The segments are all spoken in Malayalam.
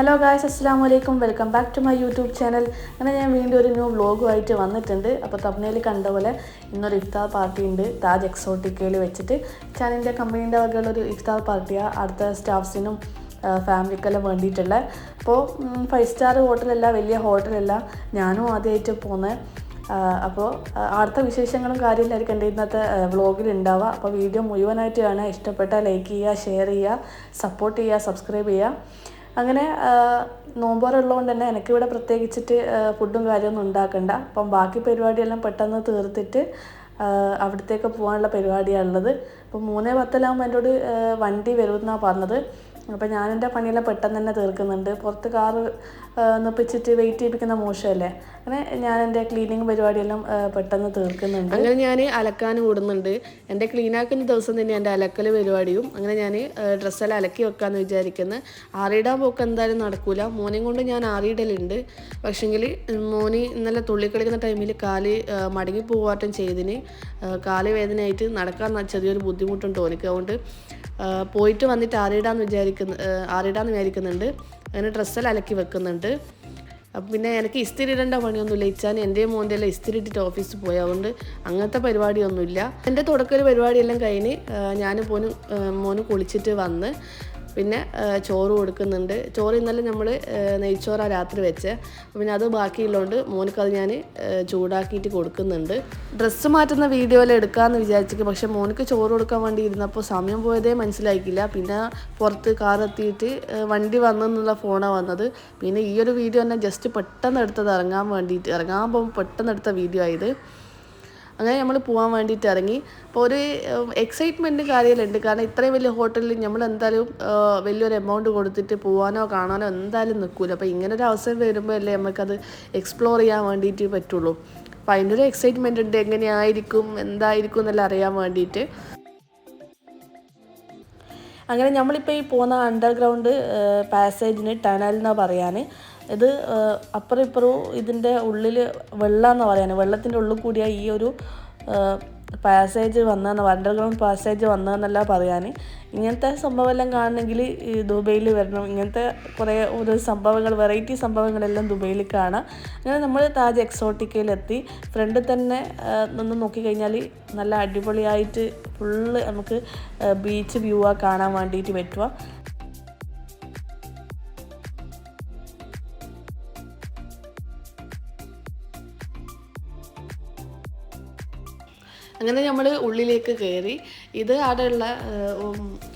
ഹലോ ഗായ്സ് അസ്സാം വലൈക്കും welcome back to my YouTube channel അങ്ങനെ ഞാൻ വീണ്ടും ഒരു ന്യൂ വ്ലോഗുമായിട്ട് വന്നിട്ടുണ്ട്. അപ്പോൾ തപ്നയിൽ കണ്ട പോലെ ഇന്നൊരു ഇഫ്താർ പാർട്ടി ഉണ്ട്. താജ് എക്സോട്ടിക്കയിൽ വെച്ചിട്ട് ചാനലിന്റെ കമ്പനീന്റെ വകയുള്ള ഒരു ഇഫ്താർ പാർട്ടിയാണ് അടുത്ത സ്റ്റാഫ്സിനും ഫാമിലിക്കെല്ലാം വേണ്ടിയിട്ടുള്ള. അപ്പോൾ ഫൈവ് സ്റ്റാർ ഹോട്ടലല്ല വലിയ ഹോട്ടലല്ല ഞാനും ആദ്യമായിട്ട് പോകുന്നത് അപ്പോൾ അടുത്ത വിശേഷങ്ങളും കാര്യമില്ലായിരിക്കും എന്റെ ഇന്നത്തെ വ്ളോഗിൽ ഉണ്ടാവുക. അപ്പോൾ വീഡിയോ മുഴുവനായിട്ട് കാണുക. ഇഷ്ടപ്പെട്ടാൽ ലൈക്ക് ചെയ്യുക ഷെയർ ചെയ്യുക സപ്പോർട്ട് ചെയ്യുക സബ്സ്ക്രൈബ് ചെയ്യുക. അങ്ങനെ നോമ്പോറുള്ളതുകൊണ്ട് തന്നെ എനിക്കിവിടെ പ്രത്യേകിച്ചിട്ട് ഫുഡും കാര്യമൊന്നും ഉണ്ടാക്കണ്ട. അപ്പം ബാക്കി പരിപാടിയെല്ലാം പെട്ടെന്ന് തീർത്തിട്ട് അവിടത്തേക്ക് പോകാനുള്ള പരിപാടിയാണുള്ളത്. അപ്പോൾ മൂന്നേ പത്തിലാകുമ്പോൾ എന്നോട് വണ്ടി വരുമെന്നാണ് പറഞ്ഞത്. അപ്പോൾ ഞാൻ എന്റെ പണിയെല്ലാം പെട്ടെന്ന് തന്നെ തീർക്കുന്നുണ്ട്. പുറത്ത് കാറ് നിപ്പിച്ചിട്ട് വെയിറ്റ് ചെയ്യിപ്പിക്കുന്ന മോശമല്ലേ? അങ്ങനെ ഞാൻ എന്റെ ക്ലീനിങ് പരിപാടിയെല്ലാം പെട്ടെന്ന് തീർക്കുന്നുണ്ട്. അങ്ങനെ ഞാൻ അലക്കാൻ കൂടുന്നുണ്ട് എന്റെ ക്ലീനാക്കുന്ന ദിവസം തന്നെ എന്റെ അലക്കൽ പരിപാടിയും അങ്ങനെ ഞാൻ ഡ്രസ്സെല്ലാം അലക്കി വെക്കാമെന്ന് വിചാരിക്കുന്നത് ആറിയിടാൻ പോക്ക് എന്തായാലും നടക്കൂല. മോനെയും കൊണ്ട് ഞാൻ ആറിയിടലുണ്ട്. പക്ഷെങ്കിൽ മോന് ഇന്നലെ തുള്ളിക്കളിക്കുന്ന ടൈമിൽ കാൽ മടങ്ങി പോവാറ്റം ചെയ്തിന്. കാൽ വേദനയായിട്ട് നടക്കാൻ ചെറിയൊരു ബുദ്ധിമുട്ടുണ്ട് ഓനിക്ക്. അതുകൊണ്ട് പോയിട്ട് വന്നിട്ട് ആറിടാന്ന് വിചാരിക്കുന്ന ആറിടാന്ന് വിചാരിക്കുന്നുണ്ട്. അങ്ങനെ ഡ്രസ്സെല്ലാം അലക്കി വെക്കുന്നുണ്ട്. അപ്പം പിന്നെ എനിക്ക് ഇസ്തിരി ഇടേണ്ട പണിയൊന്നുമില്ല. ഇച്ചാൻ എന്റെ മോന്റെ എല്ലാം ഇസ്തിരി ഇട്ടിട്ട് ഓഫീസിൽ പോയി. അതുകൊണ്ട് അങ്ങനത്തെ പരിപാടിയൊന്നുമില്ല. എന്റെ തുടക്കൽ പരിപാടിയെല്ലാം കഴിഞ്ഞ് ഞാൻ പോനും മോന് കുളിച്ചിട്ട് വന്ന് പിന്നെ ചോറ് കൊടുക്കുന്നുണ്ട്. ചോറ് ഇന്നലെ നമ്മൾ നെയ്ച്ചോറാണ് രാത്രി വെച്ച്. പിന്നെ അത് ബാക്കിയുള്ളതുകൊണ്ട് മോനക്കത് ഞാൻ ചൂടാക്കിയിട്ട് കൊടുക്കുന്നുണ്ട്. ഡ്രസ്സ് മാറ്റുന്ന വീഡിയോയിൽ എടുക്കാമെന്ന് വിചാരിച്ചിട്ട് പക്ഷെ മോനക്ക് ചോറ് കൊടുക്കാൻ വേണ്ടി ഇരുന്നപ്പോൾ സമയം പോയതേ മനസ്സിലാക്കിയില്ല പിന്നെ പുറത്ത് കാർ എത്തിയിട്ട് വണ്ടി വണ്ടി വന്നെന്നുള്ള ഫോണാണ് വന്നത്. പിന്നെ ഈ ഒരു വീഡിയോ തന്നെ ജസ്റ്റ് പെട്ടെന്ന് എടുത്തത് ഇറങ്ങാൻ വേണ്ടിയിട്ട് ഇറങ്ങാൻ പോകുമ്പോൾ പെട്ടെന്ന് എടുത്ത വീഡിയോ ആയത്. അങ്ങനെ നമ്മൾ പോകാൻ വേണ്ടിയിട്ട് ഇറങ്ങി. അപ്പോൾ ഒരു എക്സൈറ്റ്മെന്റ് കാര്യമല്ലുണ്ട് കാരണം ഇത്രയും വലിയ ഹോട്ടലിൽ നമ്മൾ എന്തായാലും വലിയൊരു എമൗണ്ട് കൊടുത്തിട്ട് പോകാനോ കാണാനോ എന്തായാലും നിൽക്കില്ല അപ്പോൾ ഇങ്ങനെ ഒരു അവസരം വരുമ്പോൾ അല്ലേ നമുക്കത് എക്സ്പ്ലോർ ചെയ്യാൻ വേണ്ടിയിട്ട് പറ്റുള്ളൂ. അപ്പോൾ അതിന്റെ ഒരു എക്സൈറ്റ്മെന്റ് ഉണ്ട്. എങ്ങനെയായിരിക്കും എന്തായിരിക്കും എന്നെല്ലാം അറിയാൻ വേണ്ടിയിട്ട്. അങ്ങനെ നമ്മളിപ്പോൾ ഈ പോകുന്ന അണ്ടർഗ്രൗണ്ട് പാസേജിന് ടണൽ എന്നാണ് പറയാൻ ഇത് അപ്പുറം ഇപ്പുറവും ഇതിന്റെ ഉള്ളിൽ വെള്ളം എന്നാണ് പറയാൻ വെള്ളത്തിന്റെ ഉള്ളിൽ കൂടിയ ഈ ഒരു പാസേജ് വന്നതെന്ന് അണ്ടർഗ്രൗണ്ട് പാസേജ് വന്നതെന്നല്ല പറയാൻ ഇങ്ങനത്തെ സംഭവമെല്ലാം കാണണമെങ്കിൽ ദുബൈയിൽ വരണം. ഇങ്ങനത്തെ കുറേ ഒരു സംഭവങ്ങൾ വെറൈറ്റി സംഭവങ്ങളെല്ലാം ദുബൈയിൽ കാണാം. അങ്ങനെ നമ്മൾ താജ് എക്സോട്ടിക്കയിലെത്തി ഫ്രണ്ടിൽ തന്നെ നിന്ന് നോക്കിക്കഴിഞ്ഞാൽ നല്ല അടിപൊളിയായിട്ട് ഫുള്ള് നമുക്ക് ബീച്ച് വ്യൂ ആ കാണാൻ വേണ്ടിയിട്ട് പറ്റുക അങ്ങനെ നമ്മൾ ഉള്ളിലേക്ക് കയറി ഇത് അവിടെയുള്ള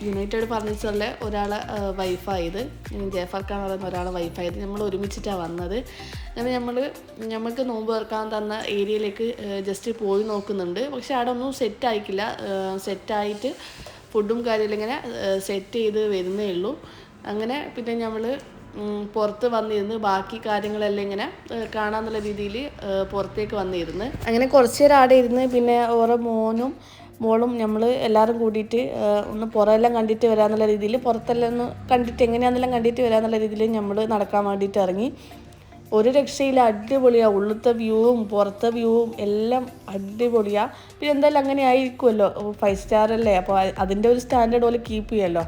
യുണൈറ്റഡ് ഫർണിച്ചറിലെ ഒരാളെ വൈഫായത്. ജേഫർ ഖാൻ പറയുന്ന ഒരാളെ വൈഫായത്. നമ്മൾ ഒരുമിച്ചിട്ടാണ് വന്നത്. അങ്ങനെ നമ്മൾ നമുക്ക് നോമ്പ് തുറക്കാൻ തന്ന ഏരിയയിലേക്ക് ജസ്റ്റ് പോയി നോക്കുന്നുണ്ട്. പക്ഷെ അവിടെ ഒന്നും സെറ്റ് ആയിക്കില്ല സെറ്റായിട്ട് ഫുഡും കാര്യമില്ല ഇങ്ങനെ സെറ്റ് ചെയ്ത് വരുന്നേ ഉള്ളൂ. അങ്ങനെ പിന്നെ നമ്മൾ പുറത്ത് വന്നിരുന്ന് ബാക്കി കാര്യങ്ങളെല്ലാം ഇങ്ങനെ കാണാന്നുള്ള രീതിയിൽ പുറത്തേക്ക് വന്നിരുന്ന്. അങ്ങനെ കുറച്ച് നേരം അവിടെ ഇരുന്ന് പിന്നെ ഓരോ മോനും മോളും നമ്മൾ എല്ലാവരും കൂടിയിട്ട് ഒന്ന് പുറമെല്ലാം കണ്ടിട്ട് വരാന്നുള്ള രീതിയിൽ പുറത്തെല്ലാം ഒന്ന് കണ്ടിട്ട് എങ്ങനെയാണെന്നെല്ലാം കണ്ടിട്ട് വരാന്നുള്ള രീതിയിൽ നമ്മൾ നടക്കാൻ വേണ്ടിയിട്ട് ഇറങ്ങി. ഒരു രക്ഷയില്ല അടിപൊളിയാണ് ഉള്ളത്തെ വ്യൂവും പുറത്തെ വ്യൂവും എല്ലാം അടിപൊളിയാണ് പിന്നെ എന്തായാലും അങ്ങനെ ആയിരിക്കുമല്ലോ ഫൈവ് സ്റ്റാർ അല്ലേ? അപ്പോൾ അതിന്റെ ഒരു സ്റ്റാൻഡേർഡ് പോലെ കീപ്പ് ചെയ്യുമല്ലോ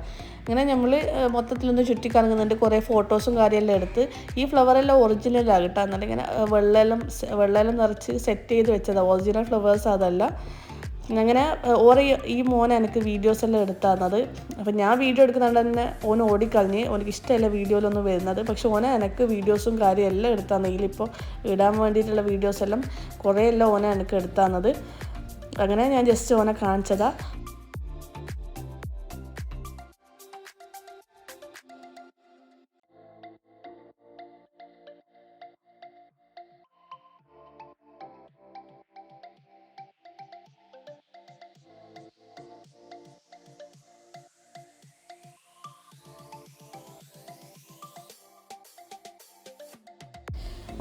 അങ്ങനെ നമ്മൾ മൊത്തത്തിലൊന്ന് ചുറ്റിക്കറങ്ങുന്നുണ്ട്. കുറേ ഫോട്ടോസും കാര്യമെല്ലാം എടുത്ത്. ഈ ഫ്ലവറെല്ലാം ഒറിജിനലാണ് കേട്ടോ. എന്നിട്ട് ഇങ്ങനെ വെള്ളമെല്ലാം വെള്ളമെല്ലാം നിറച്ച് സെറ്റ് ചെയ്ത് വെച്ചതാണ് ഒറിജിനൽ ഫ്ലവേഴ്സ് അതല്ല. അങ്ങനെ ഓറെ ഈ- മോൻ എനിക്ക് വീഡിയോസ് എല്ലാം എടുത്തു അപ്പം ഞാൻ വീഡിയോ എടുക്കുന്നുണ്ട് തന്നെ ഓൻ ഓടിക്കളഞ്ഞ് ഓനക്ക് ഇഷ്ടമല്ല വീഡിയോയിലൊന്നും വരുന്നത്. പക്ഷെ ഓനെ എനിക്ക് വീഡിയോസും കാര്യം എല്ലാം എടുത്തു തന്നെ ഇതിലിപ്പോൾ ഇടാൻ വേണ്ടിയിട്ടുള്ള വീഡിയോസ് എല്ലാം കുറേ എല്ലാം ഓനെ എനിക്ക് എടുത്തു തന്നത് അങ്ങനെ ഞാൻ ജസ്റ്റ് ഓനെ കാണിച്ചതാ.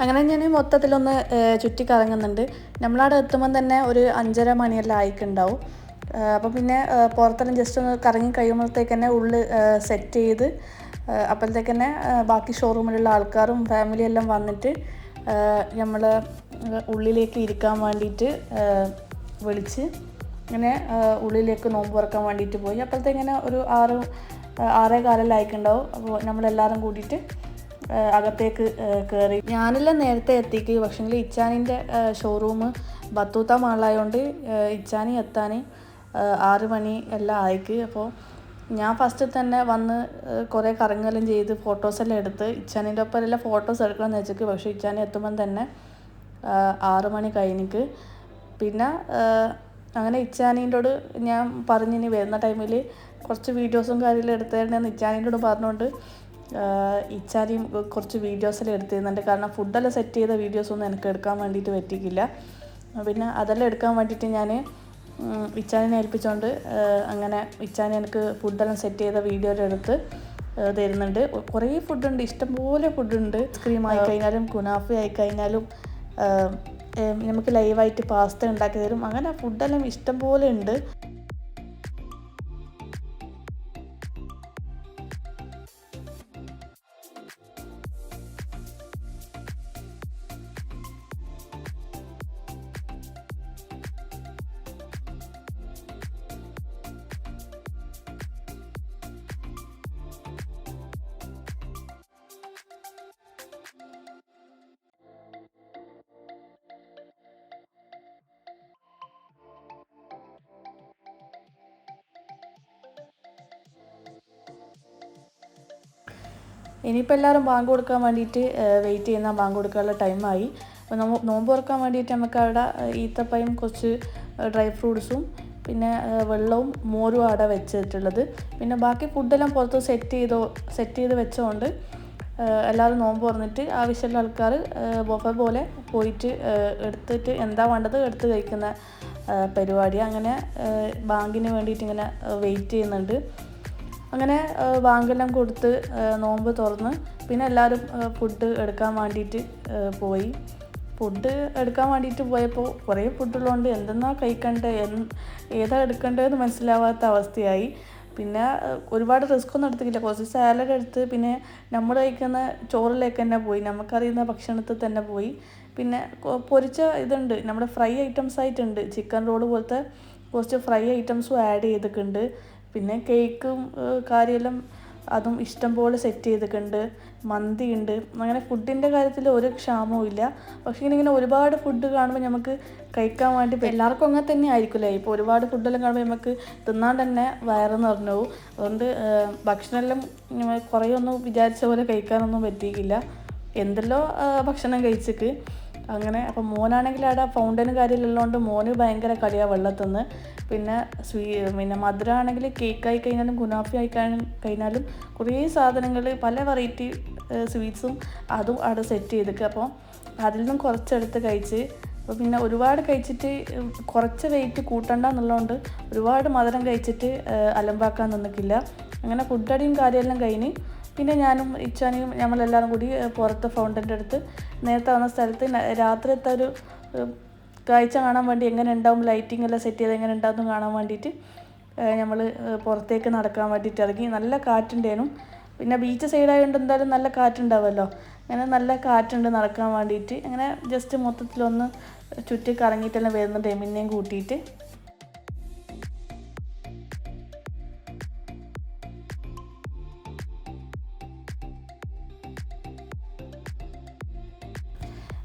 അങ്ങനെ ഞാൻ മൊത്തത്തിലൊന്ന് ചുറ്റിക്കറങ്ങുന്നുണ്ട്. നമ്മളവിടെ എത്തുമ്പം തന്നെ ഒരു അഞ്ചര മണിയെല്ലാം ആയിക്കുണ്ടാവും. അപ്പം അപ്പോൾ പിന്നെ പുറത്തെല്ലാം ജസ്റ്റ് ഒന്ന് കറങ്ങി കഴിയുമ്പോഴത്തേക്ക് തന്നെ ഉള്ളിൽ സെറ്റ് ചെയ്ത് അപ്പോഴത്തേക്ക് തന്നെ ബാക്കി ഷോറൂമിലുള്ള ആൾക്കാരും ഫാമിലിയെല്ലാം വന്നിട്ട് നമ്മൾ ഉള്ളിലേക്ക് ഇരിക്കാൻ വേണ്ടിയിട്ട് വിളിച്ച് ഇങ്ങനെ ഉള്ളിലേക്ക് നോമ്പ് തുറക്കാൻ വേണ്ടിയിട്ട് പോയി. അപ്പോഴത്തേക്കിങ്ങനെ ഒരു ആറ് ആറേ കാലെല്ലാം ആയിക്കുണ്ടാവും. അപ്പോൾ നമ്മളെല്ലാവരും കൂടിയിട്ട് അകത്തേക്ക് കയറി ഞാനെല്ലാം നേരത്തെ എത്തിക്ക്. പക്ഷേങ്കിൽ ഇച്ചാനിന്റെ ഷോറൂം ബത്തൂത്ത മാളായതുകൊണ്ട് ഇച്ചാനി എത്താൻ ആറ് മണി എല്ലാം ആയിക്ക്. അപ്പോൾ ഞാൻ ഫസ്റ്റ് തന്നെ വന്ന് കുറേ കറങ്ങലും ചെയ്ത് ഫോട്ടോസെല്ലാം എടുത്ത് ഇച്ചാനിന്റെ ഒപ്പം എല്ലാം ഫോട്ടോസ് എടുക്കണമെന്ന് വെച്ചേക്ക്. പക്ഷേ ഇച്ചാനി എത്തുമ്പം തന്നെ ആറ് മണി കഴിഞ്ഞിക്ക്. പിന്നെ അങ്ങനെ ഇച്ചാനീന്റോട് ഞാൻ പറഞ്ഞിനി വരുന്ന ടൈമിൽ കുറച്ച് വീഡിയോസും കാര്യങ്ങളും എടുത്തതിന്റെ ഇച്ചാനീന്റോട് പറഞ്ഞുകൊണ്ട് ഇച്ചാനിയും കുറച്ച് വീഡിയോസെല്ലാം എടുത്തിരുന്നുണ്ട്. കാരണം ഫുഡെല്ലാം സെറ്റ് ചെയ്ത വീഡിയോസൊന്നും എനിക്ക് എടുക്കാൻ വേണ്ടിയിട്ട് പറ്റിക്കില്ല പിന്നെ അതെല്ലാം എടുക്കാൻ വേണ്ടിയിട്ട് ഞാൻ ഇച്ചാനെ ഏൽപ്പിച്ചുകൊണ്ട് അങ്ങനെ ഇച്ചാനെ എനിക്ക് ഫുഡെല്ലാം സെറ്റ് ചെയ്ത വീഡിയോ എടുത്ത് തരുന്നുണ്ട്. കുറേ ഫുഡുണ്ട് ഇഷ്ടംപോലെ ഫുഡുണ്ട് ആയി കഴിഞ്ഞാലും കുനാഫി ആയി കഴിഞ്ഞാലും ഏഹ് ഏഹ് നമുക്ക് ലൈവായിട്ട് പാസ്ത ഉണ്ടാക്കി തരും. അങ്ങനെ ഫുഡെല്ലാം ഇഷ്ടംപോലെ ഉണ്ട്. ഇനിയിപ്പോൾ എല്ലാവരും ബാങ്ക് കൊടുക്കാൻ വേണ്ടിയിട്ട് വെയിറ്റ് ചെയ്യുന്ന ബാങ്ക് കൊടുക്കാനുള്ള ടൈമായി അപ്പോൾ നമ്മൾ നോമ്പ് തുറക്കാൻ വേണ്ടിയിട്ട് നമുക്ക് അവിടെ ഈത്തപ്പയും കുറച്ച് ഡ്രൈ ഫ്രൂട്ട്സും പിന്നെ വെള്ളവും മോരും അവിടെ വെച്ചിട്ടുള്ളത്. പിന്നെ ബാക്കി ഫുഡെല്ലാം പുറത്ത് സെറ്റ് ചെയ്തോ സെറ്റ് ചെയ്ത് വെച്ചതുകൊണ്ട് എല്ലാവരും നോമ്പ് തുറന്നിട്ട് ആവശ്യമുള്ള ആൾക്കാർ ബൊഫ പോലെ പോയിട്ട് എടുത്തിട്ട് എന്താ വേണ്ടത് എടുത്ത് കഴിക്കുന്ന പരിപാടി. അങ്ങനെ ബാങ്കിന് വേണ്ടിയിട്ട് ഇങ്ങനെ വെയിറ്റ് ചെയ്യുന്നുണ്ട്. അങ്ങനെ ബാങ്കെല്ലാം കൊടുത്ത് നോമ്പ് തുറന്ന് പിന്നെ എല്ലാവരും ഫുഡ് എടുക്കാൻ വേണ്ടിയിട്ട് പോയി. ഫുഡ് എടുക്കാൻ വേണ്ടിയിട്ട് പോയപ്പോൾ കുറേ ഫുഡുള്ളതുകൊണ്ട് എന്തെന്നാ കഴിക്കണ്ടേ ഏതാ എടുക്കേണ്ടതെന്ന് മനസ്സിലാവാത്ത അവസ്ഥയായി. പിന്നെ ഒരുപാട് റിസ്ക് ഒന്നും എടുത്തിട്ടില്ല. കുറച്ച് സാലഡ് എടുത്ത് പിന്നെ നമ്മൾ കഴിക്കുന്ന ചോറിലേക്ക് തന്നെ പോയി. നമുക്കറിയുന്ന ഭക്ഷണത്തിൽ തന്നെ പോയി. പിന്നെ പൊരിച്ച ഇതുണ്ട്. നമ്മുടെ ഫ്രൈ ഐറ്റംസ് ആയിട്ടുണ്ട്. ചിക്കൻ റോൾ പോലത്തെ കുറച്ച് ഫ്രൈ ഐറ്റംസും ആഡ് ചെയ്തിട്ടുണ്ട്. പിന്നെ കേക്കും കാര്യമെല്ലാം അതും ഇഷ്ടം പോലെ സെറ്റ് ചെയ്തിട്ടുണ്ട്. മന്തി ഉണ്ട് അങ്ങനെ ഫുഡിന്റെ കാര്യത്തിൽ ഒരു ക്ഷാമവും ഇല്ല. പക്ഷേ ഇങ്ങനെ ഒരുപാട് ഫുഡ് കാണുമ്പോൾ നമുക്ക് കഴിക്കാൻ വേണ്ടി എല്ലാവർക്കും അങ്ങനെ തന്നെ ആയിരിക്കില്ലേ ഇപ്പോൾ ഒരുപാട് ഫുഡെല്ലാം കാണുമ്പോൾ നമുക്ക് തിന്നാൻ തന്നെ വയറെന്ന് പറഞ്ഞു. പോകും അതുകൊണ്ട് ഭക്ഷണമെല്ലാം കുറേ ഒന്നും വിചാരിച്ച പോലെ കഴിക്കാനൊന്നും പറ്റിയില്ല എന്തെല്ലോ ഭക്ഷണം കഴിച്ചിട്ട്. അങ്ങനെ അപ്പോൾ മോനാണെങ്കിൽ അവിടെ ഫൗണ്ടൻ കാര്യമില്ലല്ലോണ്ട് മോന് ഭയങ്കര കളിയാണ് വെള്ളത്തുനിന്ന് പിന്നെ സ്വീ പിന്നെ മധുരം ആണെങ്കിൽ കേക്ക് ആയി കഴിഞ്ഞാലും ഗുനാഫി ആയി കഴി- കഴിഞ്ഞാലും കുറേ സാധനങ്ങൾ പല വെറൈറ്റി സ്വീറ്റ്സും അതും അവിടെ സെറ്റ് ചെയ്തിട്ട് അപ്പോൾ അതിൽ നിന്നും കുറച്ചെടുത്ത് കഴിച്ച് അപ്പോൾ പിന്നെ ഒരുപാട് കഴിച്ചിട്ട് കുറച്ച് വെയിറ്റ് കൂട്ടണ്ട എന്നുള്ളതുകൊണ്ട് ഒരുപാട് മധുരം കഴിച്ചിട്ട് അലമ്പാക്കാൻ നിന്നിക്കില്ല അങ്ങനെ ഫുഡടിയും കാര്യമെല്ലാം കഴിഞ്ഞ് പിന്നെ ഞാനും ഇച്ചാനിയും നമ്മളെല്ലാവരും കൂടി പുറത്ത് ഫൗണ്ടന്റെ അടുത്ത് നേരത്തെ വന്ന സ്ഥലത്ത് രാത്രിത്തെ ഒരു കാഴ്ച കാണാൻ വേണ്ടി എങ്ങനെ ഉണ്ടാവും ലൈറ്റിംഗ് എല്ലാം സെറ്റ് ചെയ്ത് എങ്ങനെ ഉണ്ടാവും കാണാൻ വേണ്ടിയിട്ട് നമ്മൾ പുറത്തേക്ക് നടക്കാൻ വേണ്ടിയിട്ട് ഇറങ്ങി. നല്ല കാറ്റുണ്ടേനും. പിന്നെ ബീച്ച് സൈഡായതുകൊണ്ട് എന്തായാലും നല്ല കാറ്റുണ്ടാവുമല്ലോ അങ്ങനെ നല്ല കാറ്റുണ്ട് നടക്കാൻ വേണ്ടിയിട്ട് അങ്ങനെ ജസ്റ്റ് മൊത്തത്തിലൊന്ന് ചുറ്റി കറങ്ങിയിട്ടെല്ലാം വരുന്നുണ്ട് എമിനെയും കൂട്ടിയിട്ട്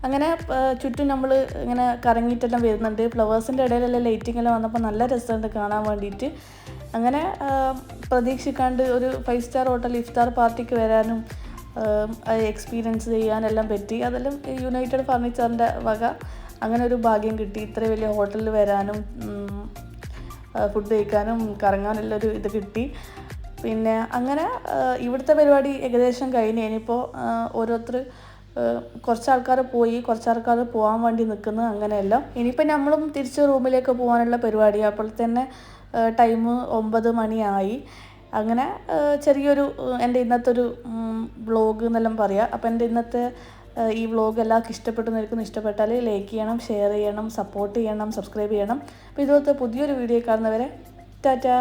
അങ്ങനെ ചുറ്റും നമ്മൾ ഇങ്ങനെ കറങ്ങിയിട്ടെല്ലാം വരുന്നുണ്ട്. ഫ്ലവേഴ്സിന്റെ ഇടയിലെല്ലാം ലൈറ്റിംഗ് എല്ലാം വന്നപ്പോൾ നല്ല രസമുണ്ട് കാണാൻ വേണ്ടിയിട്ട് അങ്ങനെ പ്രതീക്ഷിക്കാണ്ട് ഒരു ഫൈവ് സ്റ്റാർ ഹോട്ടൽ ഇഫ്താർ പാർട്ടിക്ക് വരാനും എക്സ്പീരിയൻസ് ചെയ്യാനെല്ലാം പറ്റി. അതെല്ലാം യുണൈറ്റഡ് ഫർണിച്ചറിന്റെ വക. അങ്ങനെ ഒരു ഭാഗ്യം കിട്ടി. ഇത്ര വലിയ ഹോട്ടലിൽ വരാനും ഫുഡ് കഴിക്കാനും കറങ്ങാനെല്ലാം ഒരു ഇത് കിട്ടി. പിന്നെ അങ്ങനെ ഇവിടുത്തെ പരിപാടി ഏകദേശം കഴിഞ്ഞ്. ഇനിയിപ്പോൾ ഓരോരുത്തർ കുറച്ച് ആൾക്കാർ പോയി കുറച്ച് ആൾക്കാർ പോകാൻ വേണ്ടി നിൽക്കുന്നു അങ്ങനെയല്ല. ഇനിയിപ്പോൾ നമ്മളും തിരിച്ച് റൂമിലേക്ക് പോകാനുള്ള പരിപാടി. അപ്പോൾ തന്നെ ടൈം ഒമ്പത് മണിയായി. അങ്ങനെ ചെറിയൊരു എന്റെ ഇന്നത്തെ ഒരു വ്ളോഗ് എന്നെല്ലാം പറയാം. അപ്പോൾ എന്റെ ഇന്നത്തെ ഈ വ്ളോഗ് എല്ലാവർക്കും ഇഷ്ടപ്പെട്ടു നിൽക്കുന്നു ഇഷ്ടപ്പെട്ടാൽ ലൈക്ക് ചെയ്യണം ഷെയർ ചെയ്യണം സപ്പോർട്ട് ചെയ്യണം സബ്സ്ക്രൈബ് ചെയ്യണം. അപ്പോൾ ഇതുപോലത്തെ പുതിയൊരു വീഡിയോ കാണുന്നവരെ ടാറ്റാ.